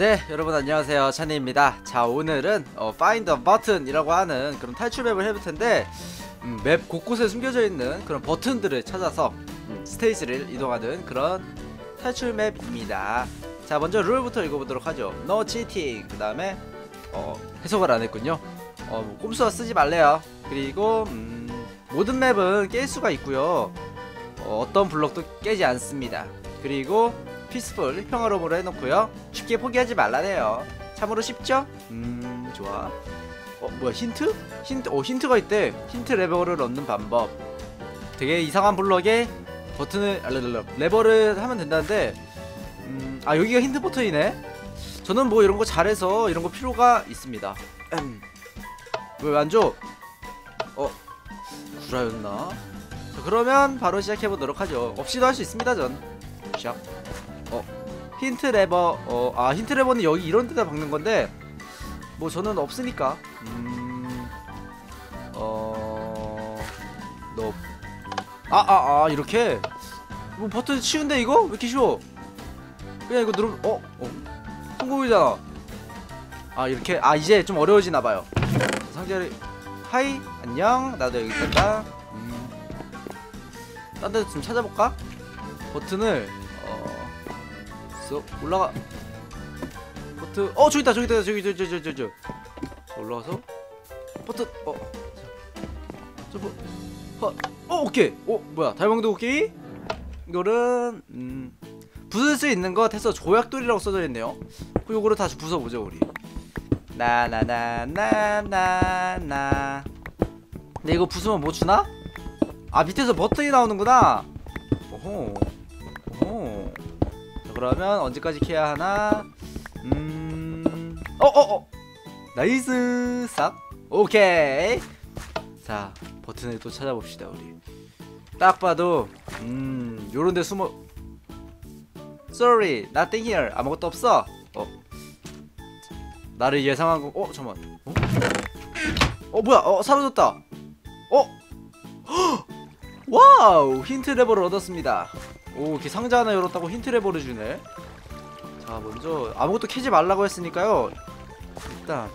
네 여러분 안녕하세요. 찬이입니다. 자 오늘은 어, Find the Button이라고 하는 그런 탈출 맵을 해볼 텐데 음, 맵 곳곳에 숨겨져 있는 그런 버튼들을 찾아서 음, 스테이지를 이동하는 그런 탈출 맵입니다. 자 먼저 룰부터 읽어보도록 하죠. No cheating. 그 다음에 어, 해석을 안 했군요. 어, 뭐 꼼수와 쓰지 말래요. 그리고 음, 모든 맵은 깰 수가 있고요. 어, 어떤 블록도 깨지 않습니다. 그리고 피스풀 평화로움으로 해놓고요. 쉽게 포기하지 말라네요. 참으로 쉽죠? 음 좋아. 어 뭐야 힌트? 힌트 어 힌트가 있대. 힌트 레버를 얻는 방법. 되게 이상한 블럭에 버튼을 알레레레 레버를 하면 된다는데 음, 아 여기가 힌트 버튼이네? 저는 뭐 이런 거 잘해서 이런 거 필요가 있습니다. 왜 안 줘? 어 구라였나? 자, 그러면 바로 시작해보도록 하죠. 없이도 할 수 있습니다 전. 시작 어 힌트 레버 어 아 힌트 레버는 여기 이런 데다 박는 건데 뭐 저는 없으니까. 음어너 아아 아, 이렇게? 뭐 버튼 치운데 이거? 왜 이렇게 쉬워? 그냥 이거 누르면 어? 어 성공이잖아. 아 이렇게? 아 이제 좀 어려워지나 봐요. 상자를 하이 안녕. 나도 여기 있다. 음. 딴 데도 좀 찾아볼까? 버튼을. 어 쏙 올라가. 버튼. 어 저기 있다 저기 있다 저기 저기 저기 저기 저기. 올라가서. 어저뭐 어, 어 오케이. 어 뭐야. 달방도 오케이? 이거는 음. 부술 수 있는 것 해서 조약돌이라고 써져 있네요. 그 요거를 다시 부숴보죠 우리. 나나나나나나. 근데 이거 부수면 뭐 주나? 아 밑에서 버튼이 나오는구나. 오호 그러면 언제까지 캐야 하나? 음 어어 어. 나이스 싹. 오케이. 자 버튼을 또 찾아봅시다 우리. 딱 봐도 음 요런 데 숨어. Sorry nothing here. 아무것도 없어. 어. 나를 예상한 거 어 잠만. 어? 어 뭐야? 어 사라졌다. 어? 헉! 와우 힌트 레버를 얻었습니다 오 이렇게 상자 하나 열었다고 힌트 레버를 주네 자 먼저 아무것도 캐지 말라고 했으니까요 일단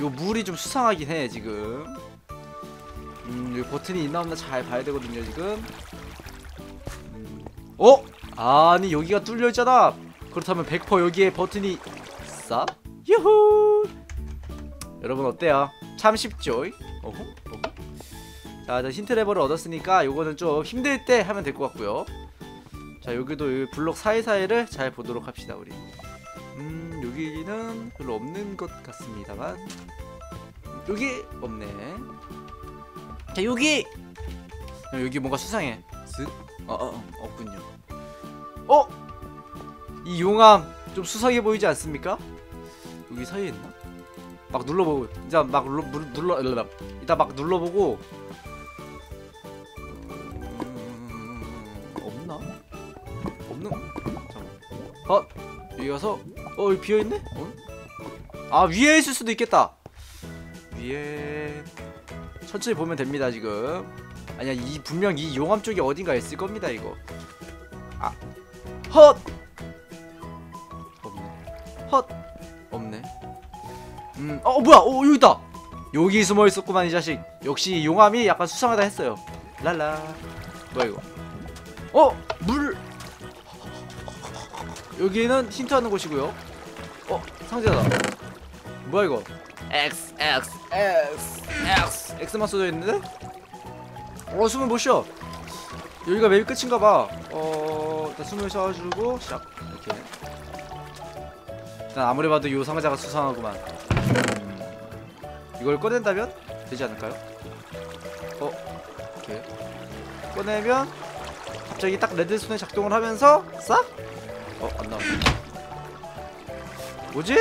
요 물이 좀 수상하긴 해 지금 음 여기 버튼이 있나 없나 잘 봐야 되거든요 지금 음. 어? 아니 여기가 뚫려 있잖아 그렇다면 100% 여기에 버튼이 싹 유후 여러분 어때요? 참 쉽죠? 어후? 자, 자 힌트 레버를 얻었으니까 요거는 좀 힘들 때 하면 될 것 같고요 자 여기도 이 블록 사이사이를 잘 보도록 합시다 우리. 음 여기는 별로 없는 것 같습니다만. 여기 없네. 자 여기! 야, 여기 뭔가 수상해. 쓱 어어 어, 없군요. 어? 이 용암 좀 수상해 보이지 않습니까? 여기 사이에 있나? 막 눌러보고 이제 막 눌러 눌러 눌러 이따 막 눌러보고 여기 가서 어 여기 비어 있네? 어? 아 위에 있을 수도 있겠다. 위에 천천히 보면 됩니다 지금. 아니야 이 분명 이 용암 쪽에 어딘가 있을 겁니다 이거. 아 헛! 없네. 헛! 없네. 음어 뭐야? 어 여기 있다! 여기 숨어 있었구만 이 자식. 역시 용암이 약간 수상하다 했어요. 랄라. 뭐야 이거? 어 물 여기는 힌트하는 곳이고요. 어 상자다. 뭐야 이거? X X X X. X만 써져 있는데? 어 숨을 못 쉬어. 여기가 맵이 끝인가봐. 어 일단 숨을 쉬어주고 시작. 이렇게. 일단 아무리 봐도 요 상자가 수상하구만. 음, 이걸 꺼낸다면 되지 않을까요? 어 이렇게. 꺼내면 갑자기 딱 레드스톤이 작동을 하면서 싹? 어 안나오네 뭐지?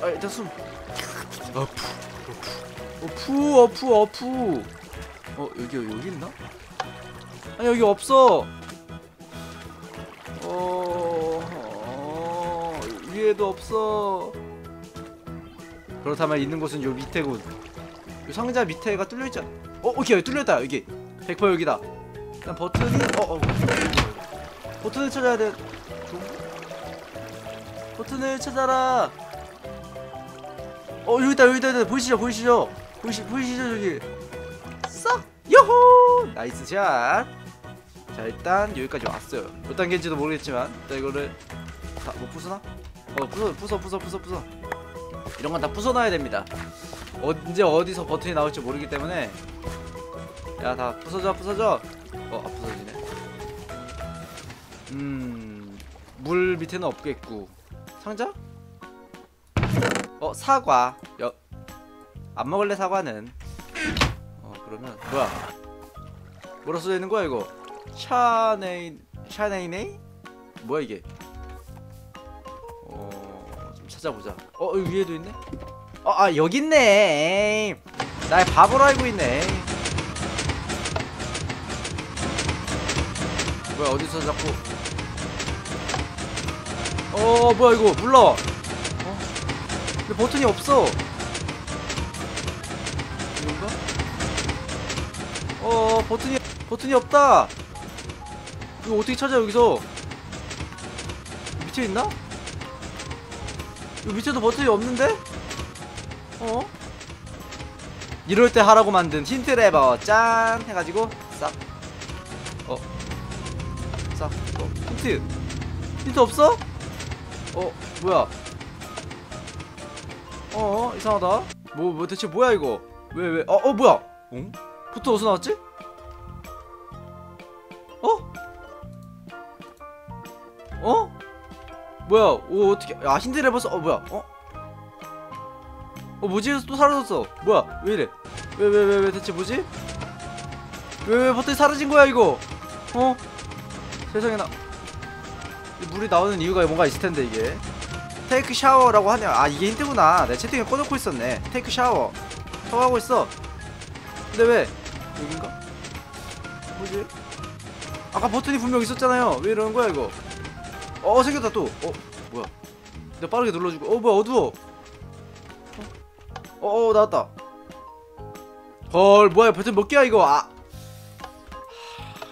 아 일단 숨. 어프 어프 어프 어프 어 여기 여기 있나? 아 여기 없어. 어, 어 위에도 없어. 그렇다면 있는 곳은 요 밑에군 요 상자 밑에가 뚫려있지 않... 어 오케이 뚫렸다 여기. 100% 여기다. 일단 버튼이 어 어. 버튼을 찾아야 돼. 좀... 버튼을 찾아라. 어 여기 있다 여기 있다 여기 있다. 보이시죠 보이시죠? 보이시, 보이시죠 저기? 싹! 요호! 나이스 샷자 일단 여기까지 왔어요. 몇 단계인지도 모르겠지만 일단 이거를 다뭐 부수나? 어 부숴 부숴 부숴 부숴 부숴 이런 건 다 부숴놔야 됩니다. 언제 어디서 버튼이 나올지 모르기 때문에. 야 다 부서져 부서져. 어 아, 부서지네. 음물 밑에는 없겠고 상자? 어 사과. 여... 안 먹을래 사과는? 어 그러면 뭐야? 뭐라 써져 있는 거야 이거? 샤네이 샤네이네이 뭐야 이게? 어좀 찾아보자. 어 여기 위에도 있네? 어, 아 여기 있네! 날 바보로 알고 있네. 뭐야 어디서 자꾸 어 뭐야 이거 몰라 어? 근데 버튼이 없어 이건가? 어 버튼이 버튼이 없다 이거 어떻게 찾아 여기서 밑에 있나? 여기 밑에도 버튼이 없는데? 어? 이럴 때 하라고 만든 힌트 레버 짠 해가지고 싹 어. 싹 어. 힌트 힌트 없어? 어 뭐야? 어 이상하다. 뭐, 뭐 대체 뭐야 이거? 왜 왜 어어 뭐야? 응? 보트 어디서 나왔지? 어? 어? 뭐야? 오 어떻게 아 힌트 레버서 어 뭐야? 어? 어 뭐지? 또 사라졌어. 뭐야? 왜 이래? 왜 왜 왜 왜 대체 뭐지? 왜왜 버튼이 사라진 거야 이거? 어? 세상에 나 물이 나오는 이유가 뭔가 있을 텐데 이게. 테이크 샤워라고 하네요. 아 이게 힌트구나. 내 채팅에 꺼놓고 있었네. 테이크 샤워. 샤워하고 있어. 근데 왜? 여긴가? 뭐지? 아까 버튼이 분명 있었잖아요. 왜 이러는 거야 이거? 어 생겼다 또 어 뭐야? 내가 빠르게 눌러주고. 어 뭐야 어두워. 어, 어 나왔다. 헐 뭐야 버튼 몇 개야 이거? 아.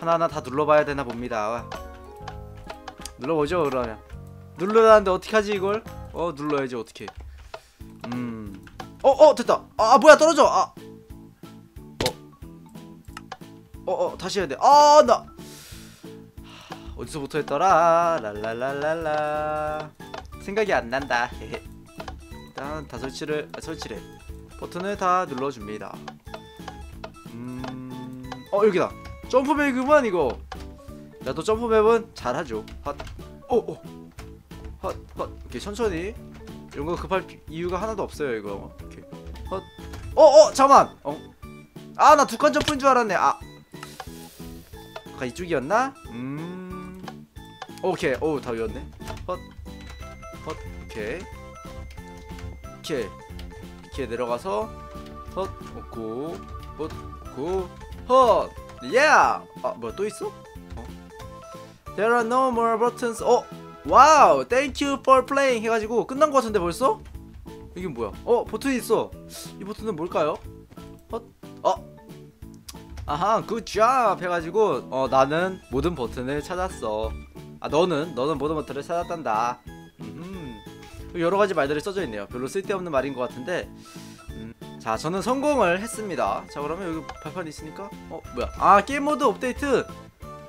하나하나 다 눌러봐야 되나 봅니다 눌러보죠 그러면. 눌러라는데 어떡하지 이걸? 어 눌러야지 어떻게. 음 어 어 됐다. 아, 아 뭐야 떨어져. 아어어 어, 어, 다시 해야 돼 아 나. 어디서부터 했더라? 랄랄랄랄라. 생각이 안 난다. 일단 다 설치를 아, 설치래 버튼을 다 눌러줍니다. 음 어 여기다. 점프맵이구만 이거. 나도 점프맵은 잘하죠. 핫 오오 헛, 헛, 이렇게 천천히. 이런 거 급할 피- 이유가 하나도 없어요 이거. 이렇게. 헛, 어, 어, 잠만, 어, 아, 나 두 칸 점프인 줄 알았네. 아, 아까 이쪽이었나? 음, 오케이, 오, 다 외웠네. 헛, 헛, 오케이, 오케이, 이렇게 내려가서 헛, 없고, 헛, 없고, 헛, 예, 아, 뭐야 또 있어? 어? There are no more buttons. 어, 와우, thank you for playing 해가지고 끝난 것 같은데 벌써? 이게 뭐야? 어, 버튼이 있어. 이 버튼은 뭘까요? 어, 어, 아하, 굿잡 해가지고 어 나는 모든 버튼을 찾았어. 아 너는 너는 모든 버튼을 찾았단다. 음, 여러 가지 말들이 써져 있네요. 별로 쓸데없는 말인 것 같은데. 음, 자, 저는 성공을 했습니다. 자, 그러면 여기 발판 있으니까 어 뭐야? 아 게임 모드 업데이트.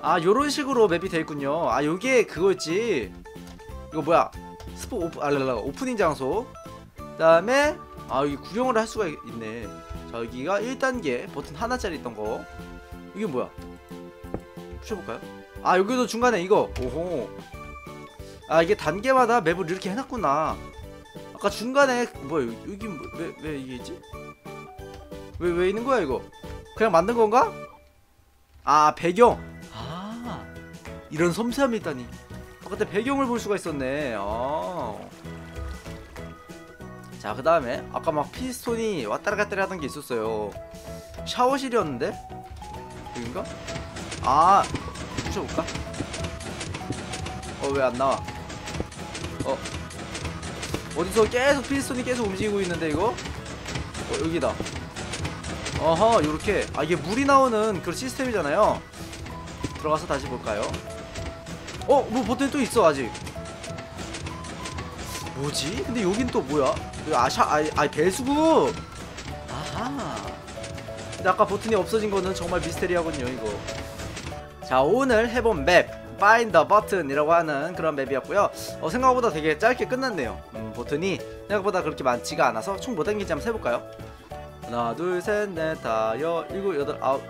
아 요런 식으로 맵이 돼 있군요. 아 요게 그거였지. 이거 뭐야? 스포 오프 알랄라 오프닝 장소. 그 다음에 아 여기 구경을 할 수가 있- 있네. 자 여기가 1단계 버튼 하나짜리 있던 거. 이게 뭐야? pu셔볼까요? 아 여기도 중간에 이거. 오호. 아 이게 단계마다 맵을 이렇게 해놨구나. 아까 중간에 뭐야 여기- 여기 뭐- 이게 있지? 왜왜 있는 거야 이거? 그냥 만든 건가? 아 배경. 아 이런 섬세함이 있다니. 아, 그때 배경을 볼 수가 있었네. 아. 자, 그 다음에 아까 막 피스톤이 왔다리 갔다리 하던 게 있었어요. 샤워실이었는데? 여긴가? 아, 부셔볼까? 어, 왜 안 나와? 어, 어디서 계속 피스톤이 계속 움직이고 있는데, 이거? 어, 여기다. 어허, 요렇게. 아, 이게 물이 나오는 그런 시스템이잖아요. 들어가서 다시 볼까요? 어, 뭐 버튼이 또 있어, 아직. 뭐지? 근데 여긴 또 뭐야? 아샤 아이 아이 배수구. 아하. 근데 아까 버튼이 없어진 거는 정말 미스테리하군요 이거. 자 오늘 해본 맵 Find the Button이라고 하는 그런 맵이었고요. 어, 생각보다 되게 짧게 끝났네요. 음, 버튼이 생각보다 그렇게 많지가 않아서 총뭐 당긴지 한번 세볼까요? 하나 둘 셋 넷 다 여 일곱 여덟 아홉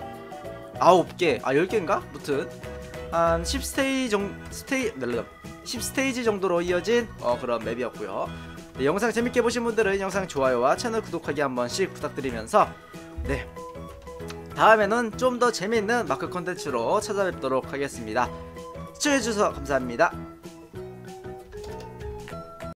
아홉 개아1 0 개인가? 무튼 한 10스테이지 정 스테이 10스테이지 정도로 이어진 어, 그런 맵이었고요. 네, 영상 재밌게 보신 분들은 영상 좋아요와 채널 구독하기 한 번씩 부탁드리면서 네 다음에는 좀 더 재밌는 마크 컨텐츠로 찾아뵙도록 하겠습니다. 시청해주셔서 감사합니다.